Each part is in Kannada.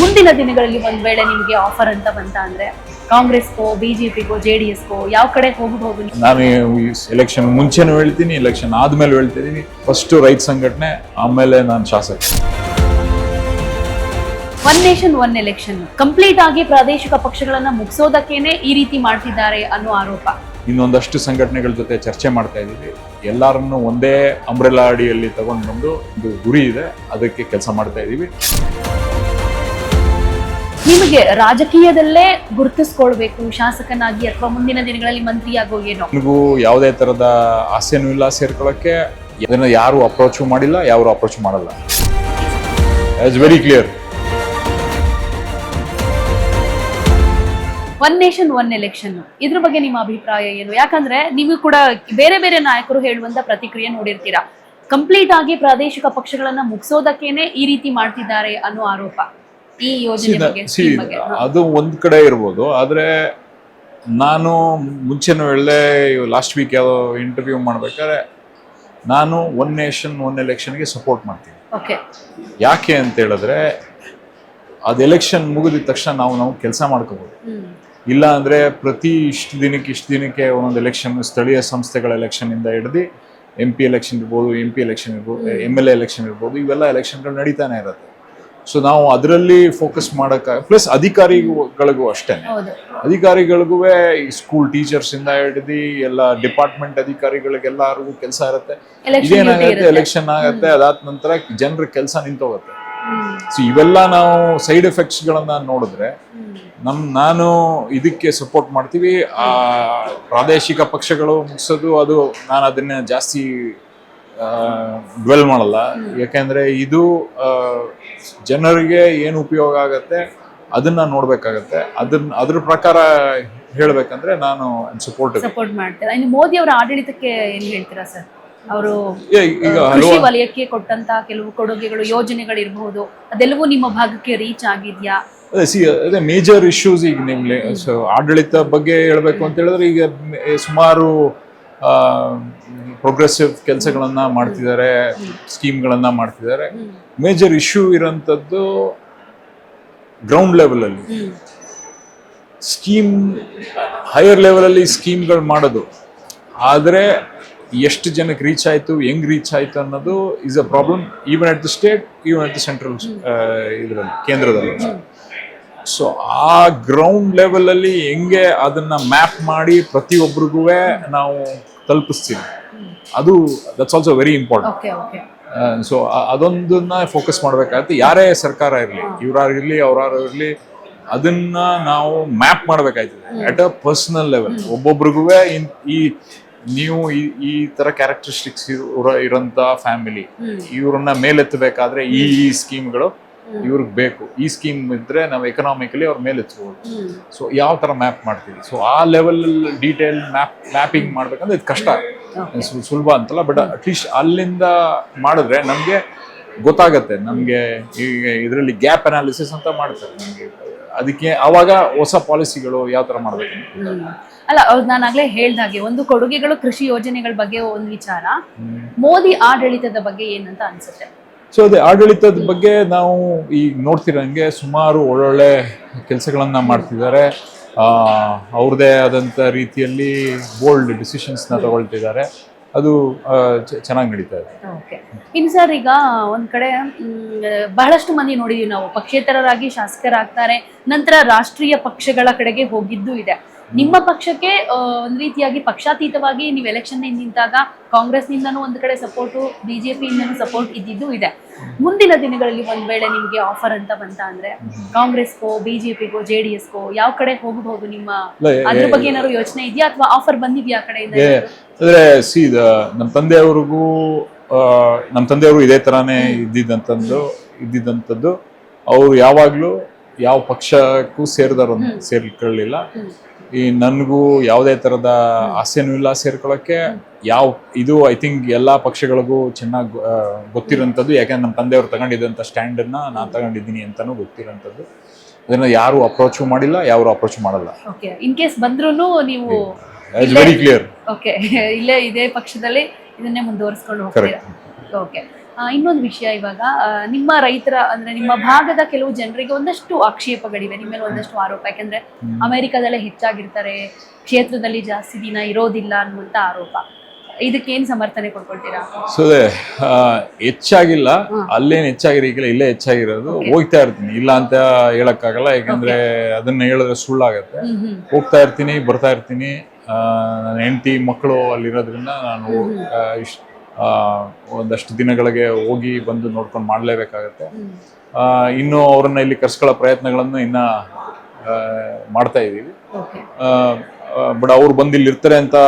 ಮುಂದಿನ ದಿನಗಳಲ್ಲಿ ಒಂದು ವೇಳೆ ನಿಮಗೆ ಆಫರ್ ಅಂತ ಬಂತ ಅಂದ್ರೆ ಕಾಂಗ್ರೆಸ್ಗೋ ಬಿಜೆಪಿಗೋ ಜೆ ಡಿ ಎಸ್ಗೋ ಯಾವ ಕಡೆ ಹೋಗಬಹುದು? ನಾನು ಎಲೆಕ್ಷನ್ ಮುಂಚೆನೂ ಹೇಳ್ತೀನಿ ಎಲೆಕ್ಷನ್ ಆದ್ಮೇಲೆ ಹೇಳ್ತಿದ್ದೀನಿ. ಫಸ್ಟ್ ರೈತ ಸಂಘಟನೆ ಆಮೇಲೆ ನಾನು ಶಾಸಕ. One nation one election complete ಆಗಿ ಪ್ರಾದೇಶಿಕ ಪಕ್ಷಗಳನ್ನ ಮುಗಿಸೋದಕ್ಕೇನೆ ಈ ರೀತಿ ಮಾಡ್ತಿದ್ದಾರೆ ಅನ್ನೋ ಆರೋಪ. ಇನ್ನೊಂದಷ್ಟು ಸಂಘಟನೆಗಳ ಜೊತೆ ಚರ್ಚೆ ಮಾಡ್ತಾ ಇದ್ದೀವಿ. ಎಲ್ಲರನ್ನು ಒಂದೇ ಅಂಬ್ರೆಲಾ ಅಡಿಯಲ್ಲಿ ತಗೊಂಡು ಬಂದು ಒಂದು ಗುರಿ ಇದೆ ಅದಕ್ಕೆ ಕೆಲಸ ಮಾಡ್ತಾ ಇದ್ದೀವಿ. ನಿಮಗೆ ರಾಜಕೀಯದಲ್ಲೇ ಗುರುತಿಸ್ಕೊಳ್ಬೇಕು ಶಾಸಕನಾಗಿ ಅಥವಾ ಮುಂದಿನ ದಿನಗಳಲ್ಲಿ ಮಂತ್ರಿಯಾಗೋ ಏನೋ? ನನಗೂ ಯಾವುದೇ ತರದ ಆಸೆನೂ ಇಲ್ಲ ಸೇರ್ಕೊಳ್ಳೋಕ್ಕೆ. ಇದನ್ನ ಯಾರು ಅಪ್ರೋಚ್ ಮಾಡಿಲ್ಲ ಯಾರು ಅಪ್ರೋಚ್ ಮಾಡಲ್ಲ. It's very clear one nation one election ಇದ್ರ ಬಗ್ಗೆ ನಿಮ್ಮ ಅಭಿಪ್ರಾಯ ಏನು? ಯಾಕಂದ್ರೆ ನೀವು ಕೂಡ ಬೇರೆ ಬೇರೆ ನಾಯಕರು ಹೇಳುವಂತ ಪ್ರತಿಕ್ರಿಯೆ ನೋಡಿರ್ತೀರಾ. ಕಂಪ್ಲೀಟ್ ಆಗಿ ಪ್ರಾದೇಶಿಕ ಪಕ್ಷಗಳನ್ನ ಮುಗಿಸೋದಕ್ಕೇನೆ ಈ ರೀತಿ ಮಾಡ್ತಿದ್ದಾರೆ ಅನ್ನೋ ಆರೋಪ. ಈ ಯೋಜನೆ ಬಗ್ಗೆ ಸಿ scheme ಬಗ್ಗೆ ಅದು ಒಂದ್ ಕಡೆ ಇರ್ಬೋದು ಆದ್ರೆ ನಾನು ಮುಂಚೆನೂ ಹೇಳಿದೆ ಲಾಸ್ಟ್ ವೀಕ್ ಯಾವುದೋ ಇಂಟರ್ವ್ಯೂ ಮಾಡ್ಬೇಕಾದ್ರೆ ನಾನು ಒನ್ ನೇಷನ್ ಒನ್ ಎಲೆಕ್ಷನ್ಗೆ ಸಪೋರ್ಟ್ ಮಾಡ್ತೀನಿ. ಓಕೆ ಯಾಕೆ ಅಂತ ಹೇಳಿದ್ರೆ ಅದು ಎಲೆಕ್ಷನ್ ಮುಗಿದಿದ ತಕ್ಷಣ ನಾವು ನಾವು ಕೆಲಸ ಮಾಡ್ಕೋಬೋದು. ಹ್ಮ್. ಇಲ್ಲ ಅಂದ್ರೆ ಪ್ರತಿ ಇಷ್ಟು ದಿನಕ್ಕೆ ಇಷ್ಟು ದಿನಕ್ಕೆ ಒಂದೊಂದು ಎಲೆಕ್ಷನ್ ಸ್ಥಳೀಯ ಸಂಸ್ಥೆಗಳ ಎಲೆಕ್ಷನ್ ಇಂದ ಹಿಡಿದು ಎಂ ಪಿ ಎಲೆಕ್ಷನ್ ಇರ್ಬೋದು ಎಂ ಪಿ ಎಲೆಕ್ಷನ್ ಇರ್ಬೋದು ಎಂ ಎಲ್ ಎ ಎಲೆಕ್ಷನ್ ಇರ್ಬೋದು ಇವೆಲ್ಲ ಎಲೆಕ್ಷನ್ಗಳು ನಡೀತಾನೆ ಇರುತ್ತೆ. ಸೊ ನಾವು ಅದರಲ್ಲಿ ಫೋಕಸ್ ಮಾಡಕ್ಕ ಪ್ಲಸ್ ಅಧಿಕಾರಿಗಳಿಗೂ ಅಷ್ಟೇ. ಅಧಿಕಾರಿಗಳಿಗೂ ಈ ಸ್ಕೂಲ್ ಟೀಚರ್ಸ್ ಇಂದ ಹಿಡಿದು ಎಲ್ಲ ಡಿಪಾರ್ಟ್ಮೆಂಟ್ ಅಧಿಕಾರಿಗಳಿಗೆಲ್ಲರಿಗೂ ಕೆಲಸ ಇರುತ್ತೆ. ಇದೇನಾಗುತ್ತೆ. ಎಲೆಕ್ಷನ್ ಆಗತ್ತೆ? ಅದಾದ ನಂತರ ಜನರ ಕೆಲಸ ನಿಂತೋಗುತ್ತೆ. ಸೊ ಇವೆಲ್ಲ ನಾವು ಸೈಡ್ ಎಫೆಕ್ಟ್ಸ್ ಗಳನ್ನ ನೋಡಿದ್ರೆ ನಮ್ ನಾನು ಇದಕ್ಕೆ ಸಪೋರ್ಟ್ ಮಾಡ್ತೀವಿ. ಆ ಪ್ರಾದೇಶಿಕ ಪಕ್ಷಗಳು ಮುಗಿಸೋದು ಅದು ನಾನು ಅದನ್ನ ಜಾಸ್ತಿ ಡ್ವೆಲ್ ಮಾಡಲ್ಲ. ಯಾಕೆಂದರೆ ಇದು ಜನರಿಗೆ ಏನು ಉಪಯೋಗ ಆಗತ್ತೆ ಅದನ್ನ ನೋಡ್ಬೇಕಾಗತ್ತೆ. ಅದನ್ನ ಅದ್ರ ಪ್ರಕಾರ ಹೇಳ್ಬೇಕಂದ್ರೆ ನಾನು ಸಪೋರ್ಟ್ ಸಪೋರ್ಟ್ ಮಾಡ್ತೀರಾ? ಇನ್ನು ಮೋದಿ ಅವರ ಆಡಳಿತಕ್ಕೆ ಏನು ಹೇಳ್ತೀರಾ ಸರ್? ಅವರು ಈಗ ಕೃಷಿ ವಲಯಕ್ಕೆ ಕೊಟ್ಟಂತ ಕೆಲವು ಕೊಡುಗೆಗಳು ಯೋಜನೆಗಳಿರ್ಬಹುದು ಅದೆಲ್ಲವೂ ನಿಮ್ಮ ಭಾಗಕ್ಕೆ ರೀಚ್ ಆಗಿದೆಯಾ? ಅದೇ ಸಿ ಅದೇ ಮೇಜರ್ ಇಶ್ಯೂಸ್ ಈಗ ನಿಮ್ಗೆ ಸೊ ಆಡಳಿತ ಬಗ್ಗೆ ಹೇಳಬೇಕು ಅಂತ ಹೇಳಿದ್ರೆ ಈಗ ಸುಮಾರು ಪ್ರೋಗ್ರೆಸಿವ್ ಕೆಲಸಗಳನ್ನ ಮಾಡ್ತಿದ್ದಾರೆ ಸ್ಕೀಮ್ಗಳನ್ನ ಮಾಡ್ತಿದ್ದಾರೆ. ಮೇಜರ್ ಇಶ್ಯೂ ಇರೋಂಥದ್ದು ಗ್ರೌಂಡ್ ಲೆವೆಲಲ್ಲಿ ಸ್ಕೀಮ್ ಹೈಯರ್ ಲೆವೆಲಲ್ಲಿ ಸ್ಕೀಮ್ಗಳು ಮಾಡೋದು. ಆದರೆ ಎಷ್ಟು ಜನಕ್ಕೆ ರೀಚ್ ಆಯಿತು ಹೆಂಗ್ ರೀಚ್ ಆಯಿತು ಅನ್ನೋದು is a problem even at the state even at the central ಇದರಲ್ಲಿ ಕೇಂದ್ರದಲ್ಲಿ. ಸೊ ಆ ಗ್ರೌಂಡ್ ಲೆವೆಲಲ್ಲಿ ಹೆಂಗೆ ಅದನ್ನ ಮ್ಯಾಪ್ ಮಾಡಿ ಪ್ರತಿಯೊಬ್ಬರಿಗೂ ನಾವು ತಲುಪಿಸ್ತೀವಿ. ಅದು that's also very important so ಅದೊಂದನ್ನ focus ಮಾಡಬೇಕಾಗುತ್ತೆ. ಯಾರೇ ಸರ್ಕಾರ ಇರಲಿ ಇವ್ರಾಗಿರ್ಲಿ ಅವ್ರಾರು ಇರಲಿ ಅದನ್ನ ನಾವು ಮ್ಯಾಪ್ ಮಾಡ್ಬೇಕಾಯ್ತದೆ. ಅಟ್ ಅ ಪರ್ಸನಲ್ ಲೆವೆಲ್ ಒಬ್ಬೊಬ್ರಿಗೂ ಈ ನೀವು ಈ- ತರ ಕ್ಯಾರೆಕ್ಟರಿಸ್ಟಿಕ್ಸ್ ಇರೋಂತ ಫ್ಯಾಮಿಲಿ ಇವ್ರನ್ನ ಮೇಲೆತ್ತಬೇಕಾದ್ರೆ ಈ ಈ ಸ್ಕೀಮ್ಗಳು ಇವ್ರಿಗೆ ಬೇಕು. ಈ ಸ್ಕೀಮ್ ಇದ್ರೆ ನಾವು ಎಕನಾಮಿಕಲಿ ಅವ್ರ ಮೇಲೆ ಎತ್ಬೋದು ಸೊ ಯಾವ ತರ ಮ್ಯಾಪ್ ಮಾಡ್ತೀವಿ? ಸೊ ಆ ಲೆವೆಲ್ ಡೀಟೇಲ್ ಮ್ಯಾಪ್ ಮ್ಯಾಪಿಂಗ್ ಮಾಡ್ಬೇಕಂದ್ರೆ ಇದು ಕಷ್ಟ. ಸುಲಭ ಅಂತಲ್ಲ ಬಟ್ ಅಟ್ಲೀಸ್ಟ್ ಅಲ್ಲಿಂದ ಮಾಡಿದ್ರೆ ನಮಗೆ ಗೊತ್ತಾಗತ್ತೆ. ನಮಗೆ ಈಗ ಇದರಲ್ಲಿ ಗ್ಯಾಪ್ ಅನಾಲಿಸಿಸ್ ಅಂತ ಮಾಡ್ತಾರೆ ನಮಗೆ. ಅದಕ್ಕೆ ಅವಾಗ ಹೊಸ ಪಾಲಿಸಿಗಳು ಯಾವ ತರ ಮಾಡಬೇಕು. ಅಲ್ಲ ನಾನು ಆಗ್ಲೇ ಹೇಳ್ದಾಗೆ ಒಂದು ಕೊಡುಗೆಗಳು ಕೃಷಿ ಯೋಜನೆಗಳ ಬಗ್ಗೆ ಒಂದು ವಿಚಾರ. ಮೋದಿ ಆಡಳಿತದ ಬಗ್ಗೆ ಏನಂತ ಅನ್ಸುತ್ತೆ? ಸೊ ಅದೇ ಆಡಳಿತದ ಬಗ್ಗೆ ನಾವು ಈಗ ನೋಡ್ತಿರಂಗೆ ಸುಮಾರು ಒಳ್ಳೊಳ್ಳೆ ಕೆಲಸಗಳನ್ನ ಮಾಡ್ತಿದ್ದಾರೆ. ಅವ್ರದ್ದೇ ಆದಂಥ ರೀತಿಯಲ್ಲಿ ಬೋಲ್ಡ್ ಡಿಸಿಷನ್ಸ್ನ ತಗೊಳ್ತಿದ್ದಾರೆ. ಅದು ಚೆನ್ನಾಗಿ ನಡೀತಾ ಇದೆ. ಓಕೆ. ಇನ್ನು ಸರ್, ಈಗ ಒಂದು ಕಡೆ ಬಹಳಷ್ಟು ಮಂದಿ ನೋಡಿದೀವಿ ನಾವು ಪಕ್ಷೇತರರಾಗಿ ಶಾಸಕರಾಗ್ತಾರೆ, ನಂತರ ರಾಷ್ಟ್ರೀಯ ಪಕ್ಷಗಳ ಕಡೆಗೆ ಹೋಗಿದ್ದು ಇದೆ. ನಿಮ್ಮ ಪಕ್ಷಕ್ಕೆ ಒಂದು ರೀತಿಯಾಗಿ ಪಕ್ಷಾತೀತವಾಗಿ ನೀವು ಎಲೆಕ್ಷನ್ ನಿಂತಾಗ ಕಾಂಗ್ರೆಸ್ನಿಂದನೂ ಒಂದ್ ಕಡೆ ಸಪೋರ್ಟು ಬಿಜೆಪಿಯಿಂದನೂ ಸಪೋರ್ಟ್ ಇದ್ದಿದ್ದು ಇದೆ. ಮುಂದಿನ ದಿನಗಳಲ್ಲಿ ಒಂದ್ ವೇಳೆ ನಿಮ್ಗೆ ಆಫರ್ ಅಂತ ಬಂತ ಅಂದ್ರೆ ಕಾಂಗ್ರೆಸ್ಗೋ ಬಿಜೆಪಿಗೋ ಜೆ ಡಿ ಎಸ್ಗೋ ಯಾವ ಕಡೆ ಹೋಗಬಹುದು ನಿಮ್ಮ ಅದ್ರ ಬಗ್ಗೆ ಏನಾದ್ರು ಯೋಚನೆ ಇದೆಯಾ ಅಥವಾ ಆಫರ್ ಬಂದಿದ್ಯಾ ಆ ಕಡೆಯಿಂದ ಅಂದ್ರೆ ಸಿ ನಮ್ಮ ತಂದೆಯವ್ರಿಗೂ ನಮ್ಮ ತಂದೆಯವರು ಇದೇ ತರಾನೇ ಇದ್ದಿದ್ದಂಥದ್ದು ಇದ್ದಿದ್ದಂಥದ್ದು ಅವರು ಯಾವಾಗ್ಲೂ ಯಾವ ಪಕ್ಷಕ್ಕೂ ಸೇರಿದವರು ಸೇರ್ಕೊಳ್ಳಿಲ್ಲ. ಈ ನನಗೂ ಯಾವುದೇ ತರದ ಆಸೆನೂ ಇಲ್ಲ ಸೇರ್ಕೊಳ್ಳೋಕ್ಕೆ ಯಾವ ಇದು ಐ ಥಿಂಕ್ ಎಲ್ಲಾ ಪಕ್ಷಗಳಿಗೂ ಚೆನ್ನಾಗಿ ಗೊತ್ತಿರೋಂಥದ್ದು. ಯಾಕಂದ್ರೆ ನಮ್ಮ ತಂದೆಯವರು ತಗೊಂಡಿದ್ದಂಥ ಸ್ಟ್ಯಾಂಡನ್ನು ನಾನು ತಗೊಂಡಿದ್ದೀನಿ ಅಂತಲೂ ಗೊತ್ತಿರೋಂಥದ್ದು. ಅದನ್ನ ಯಾರು ಅಪ್ರೋಚು ಮಾಡಿಲ್ಲ ಯಾರು ಅಪ್ರೋಚ್ ಮಾಡಲ್ಲ. ಓಕೆ. ಇನ್ ಕೇಸ್ ಬಂದ್ರೂ ನೀವು ವೆರಿ ಕ್ಲಿಯರ್ ಓಕೆ. ಇಲ್ಲೇ ಇದೇ ಪಕ್ಷದಲ್ಲಿ ಇದನ್ನೇ ಮುಂದುವರಿಸ್ಕೊಂಡು ಹೋಗ್ತೀರಾ? ಓಕೆ. ಇನ್ನೊಂದು ವಿಷಯ ಇವಾಗ ನಿಮ್ಮ ರೈತರ ಅಂದ್ರೆ ನಿಮ್ಮ ಭಾಗದ ಕೆಲವು ಜನರಿಗೆ ಒಂದಷ್ಟು ಆಕ್ಷೇಪಗಳಿವೆ. ನಿಮ್ಮ ಮೇಲೆ ಒಂದಷ್ಟು ಆರೋಪ. ಯಾಕಂದ್ರೆ ಅಮೆರಿಕದಲ್ಲೇ ಹೆಚ್ಚಾಗಿರ್ತಾರೆ ಕ್ಷೇತ್ರದಲ್ಲಿ ಜಾಸ್ತಿ ದಿನ ಇರೋದಿಲ್ಲ ಅನ್ನುವಂತ ಆರೋಪ. ಇದಕ್ಕೇನು ಸಮರ್ಥನೆ ಕೊಡ್ಕೊಳ್ತೀರಾ? ಸೊ ಅದೇ ಆ, ಹೆಚ್ಚಾಗಿಲ್ಲ. ಅಲ್ಲೇನು ಹೆಚ್ಚಾಗಿರಲಿಲ್ಲ ಇಲ್ಲೇ ಹೆಚ್ಚಾಗಿರೋದು. ಹೋಗ್ತಾ ಇರ್ತೀನಿ. ಇಲ್ಲ ಅಂತ ಹೇಳಕ್ಕಾಗಲ್ಲ. ಯಾಕಂದ್ರೆ ಅದನ್ನ ಹೇಳಿದ್ರೆ ಸುಳ್ಳಾಗತ್ತೆ. ಹೋಗ್ತಾ ಇರ್ತೀನಿ ಬರ್ತಾ ಇರ್ತೀನಿ. ನನ್ನ ಹೆಂಡತಿ ಮಕ್ಕಳು ಅಲ್ಲಿರೋದ್ರಿಂದ ನಾನು ಒಂದಷ್ಟು ದಿನಗಳಿಗೆ ಹೋಗಿ ಬಂದು ನೋಡ್ಕೊಂಡು ಮಾಡಲೇಬೇಕಾಗತ್ತೆ. ಇನ್ನೂ ಅವ್ರನ್ನ ಇಲ್ಲಿ ಕರ್ಸ್ಕೊಳ್ಳೋ ಪ್ರಯತ್ನಗಳನ್ನು ಇನ್ನ ಮಾಡ್ತಾ ಇದ್ದೀವಿ. ಬಟ್ ಅವ್ರು ಬಂದು ಇಲ್ಲಿ ಇರ್ತಾರೆ ಅಂತ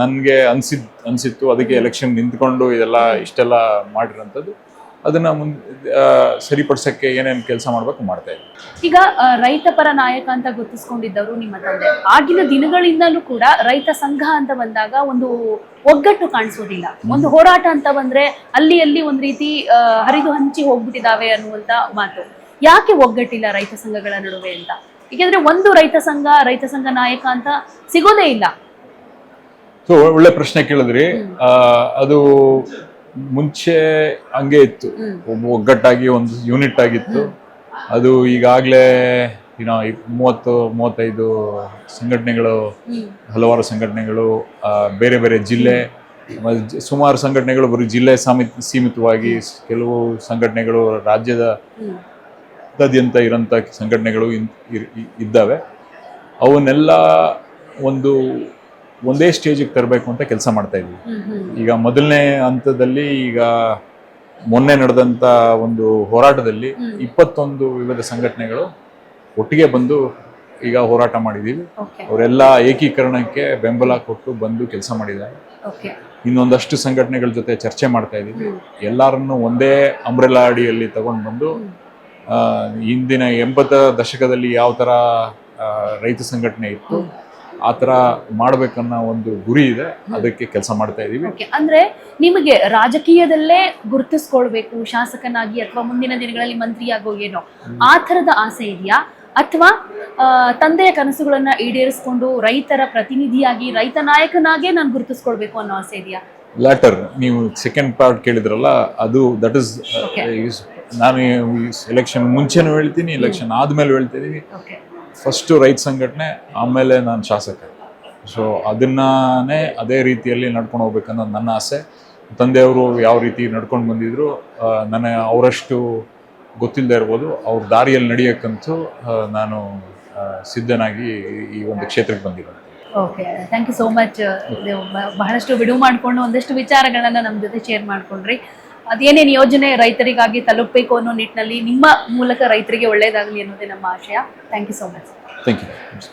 ನನಗೆ ಅನ್ಸಿದ್ ಅನ್ಸಿತ್ತು. ಅದಕ್ಕೆ ಎಲೆಕ್ಷನ್ ನಿಂತ್ಕೊಂಡು ಇದೆಲ್ಲ ಇಷ್ಟೆಲ್ಲ ಮಾಡಿರೋಂಥದ್ದು. ಅದನ್ನ ಸರಿಪಡಿಸಕ್ಕೆ ಏನೇನು ಕೆಲಸ ಮಾಡ್ಬೇಕು ಮಾಡ್ತಾ ಇದ್ದೀವಿ ಈಗ ರೈತ ಪರ ನಾಯಕ ಅಂತ ಗುರುತಿಸ್ಕೊಂಡಿದ್ದವರು ನಿಮ್ಮ ತಂದೆ. ಆಗಿನ ದಿನಗಳಿಂದಲೂ ಕೂಡ ರೈತ ಸಂಘ ಅಂತ ಬಂದಾಗ ಒಂದು ಒಗ್ಗಟ್ಟು ಕಾಣಿಸೋದಿಲ್ಲ. ಒಂದು ಹೋರಾಟ ಅಂತ ಬಂದ್ರೆ ಅಲ್ಲಿ ಅಲ್ಲಿ ಒಂದ್ ರೀತಿ ಹರಿದು ಹಂಚಿ ಹೋಗ್ಬಿಟ್ಟಿದಾವೆ ಅನ್ನುವಂತ ಮಾತು. ಯಾಕೆ ಒಗ್ಗಟ್ಟಿಲ್ಲ ರೈತ ಸಂಘಗಳ ನಡುವೆ ಅಂತ? ಏಕೆಂದ್ರೆ ಒಂದು ರೈತ ಸಂಘ ರೈತ ಸಂಘ ನಾಯಕ ಅಂತ ಸಿಗೋದೇ ಇಲ್ಲ. ಸೊ ಒಳ್ಳೆ ಪ್ರಶ್ನೆ ಕೇಳಿದ್ರಿ. ಆ, ಅದು ಮುಂಚೆ ಹಂಗೆ ಇತ್ತು. ಒಗ್ಗಟ್ಟಾಗಿ ಒಂದು ಯೂನಿಟ್ ಆಗಿತ್ತು. ಅದು ಈಗಾಗಲೇ ಏನೋ ಇಪ್- ಮೂವತ್ತು ಮೂವತ್ತೈದು ಸಂಘಟನೆಗಳು ಹಲವಾರು ಸಂಘಟನೆಗಳು ಬೇರೆ ಬೇರೆ ಜಿಲ್ಲೆ ಸುಮಾರು ಸಂಘಟನೆಗಳು ಬರೀ ಜಿಲ್ಲೆ ಸಮಿತ್ ಸೀಮಿತವಾಗಿ ಕೆಲವು ಸಂಘಟನೆಗಳು ರಾಜ್ಯದ ಹ್ಮ್. ರಾಜ್ಯಾದ್ಯಂತ ಇರೋಂಥ ಸಂಘಟನೆಗಳು ಇದ್ದಾವೆ. ಅವನ್ನೆಲ್ಲ ಒಂದು ಒಂದೇ ಸ್ಟೇಜಿಗೆ ತರಬೇಕು ಅಂತ ಕೆಲಸ ಮಾಡ್ತಾ ಇದ್ವಿ. ಈಗ ಮೊದಲನೇ ಹಂತದಲ್ಲಿ ಈಗ ಮೊನ್ನೆ ನಡೆದಂಥ ಒಂದು ಹೋರಾಟದಲ್ಲಿ. ಇಪ್ಪತ್ತೊಂದು ವಿವಿಧ ಸಂಘಟನೆಗಳು ಒಟ್ಟಿಗೆ ಬಂದು ಈಗ ಹೋರಾಟ ಮಾಡಿದ್ದೀವಿ. ಅವರೆಲ್ಲ ಏಕೀಕರಣಕ್ಕೆ ಬೆಂಬಲ ಕೊಟ್ಟು ಬಂದು ಕೆಲಸ ಮಾಡಿದ್ದಾರೆ. ಇನ್ನೊಂದಷ್ಟು ಸಂಘಟನೆಗಳ ಜೊತೆ ಚರ್ಚೆ ಮಾಡ್ತಾ ಇದ್ದೀವಿ. ಎಲ್ಲರನ್ನು ಒಂದೇ ಅಂಬ್ರೆಲಾ ಅಡಿಯಲ್ಲಿ ತಗೊಂಡು ಬಂದು ಹ್ಮ್. ಆ, ಹಿಂದಿನ ಎಂಬತ್ತ ದಶಕದಲ್ಲಿ ಯಾವ ಥರ ರೈತ ಸಂಘಟನೆ ಇತ್ತು ಆ ಥರ ಮಾಡ್ಬೇಕನ್ನೋ ಒಂದು ಗುರಿ ಇದೆ. ಅದಕ್ಕೆ ಕೆಲಸ ಮಾಡ್ತಾ ಇದೀವಿ ಅಂದ್ರೆ ನಿಮಗೆ ರಾಜಕೀಯದಲ್ಲೇ ಗುರುತಿಸ್ಕೊಳ್ಬೇಕು ಶಾಸಕನಾಗಿ ಅಥವಾ ಮುಂದಿನ ದಿನಗಳಲ್ಲಿ ಮಂತ್ರಿ ಆಗೋ ಏನೋ. ಆ ಥರದ ಆಸೆ ಇದೆಯಾ? ಅಥವಾ ತಂದೆಯ ಕನಸುಗಳನ್ನ ಈಡೇರಿಸ್ಕೊಂಡು ರೈತರ ಪ್ರತಿನಿಧಿಯಾಗಿ ರೈತ ನಾಯಕನಾಗೇ ನಾನು ಗುರುತಿಸ್ಕೊಳ್ಬೇಕು ಅನ್ನೋ ಆಸೆ ಇದೆಯಾ? ಲ್ಯಾಟರ್ ನೀವು ಸೆಕೆಂಡ್ ಪಾರ್ಟ್ ಕೇಳಿದ್ರಲ್ಲ ಅದು ದಟ್ ಇಸ್. ನಾನು ಎಲೆಕ್ಷನ್ ಮುಂಚೆನೂ ಹೇಳ್ತೀನಿ ಎಲೆಕ್ಷನ್ ಆದ್ಮೇಲೆ ಹೇಳ್ತಿದ್ದೀನಿ ಫಸ್ಟು ರೈತ ಸಂಘಟನೆ ಆಮೇಲೆ ನಾನು ಶಾಸಕ. ಸೊ ಅದನ್ನೇ ಅದೇ ರೀತಿಯಲ್ಲಿ ನಡ್ಕೊಂಡು ಹೋಗ್ಬೇಕನ್ನೋದು ನನ್ನ ಆಸೆ. ತಂದೆಯವರು ಯಾವ ರೀತಿ ನಡ್ಕೊಂಡು ಬಂದಿದ್ರು ನನ್ನ ಅವರಷ್ಟು ಗೊತ್ತಿಲ್ಲದೆ ಇರ್ಬೋದು. ಅವ್ರ ದಾರಿಯಲ್ಲಿ ನಡೆಯೋಕ್ಕಂತೂ ನಾನು ಸಿದ್ಧನಾಗಿ ಈ ಒಂದು ಕ್ಷೇತ್ರಕ್ಕೆ ಬಂದಿರೋದು. Okay thank you so much ಬಹಳಷ್ಟು ಬಿಡುವು ಮಾಡಿಕೊಂಡು ಒಂದಷ್ಟು ವಿಚಾರಗಳನ್ನು ನಮ್ಮ ಜೊತೆ ಶೇರ್ ಮಾಡ್ಕೊಂಡ್ರಿ. ಅದೇನೇನು ಯೋಜನೆ ರೈತರಿಗಾಗಿ ತಲುಪಬೇಕು ಅನ್ನೋ ನಿಟ್ಟಿನಲ್ಲಿ ನಿಮ್ಮ ಮೂಲಕ ರೈತರಿಗೆ ಒಳ್ಳೆಯದಾಗಲಿ ಅನ್ನೋದೇ ನಮ್ಮ ಆಶಯ. Thank you so much thank you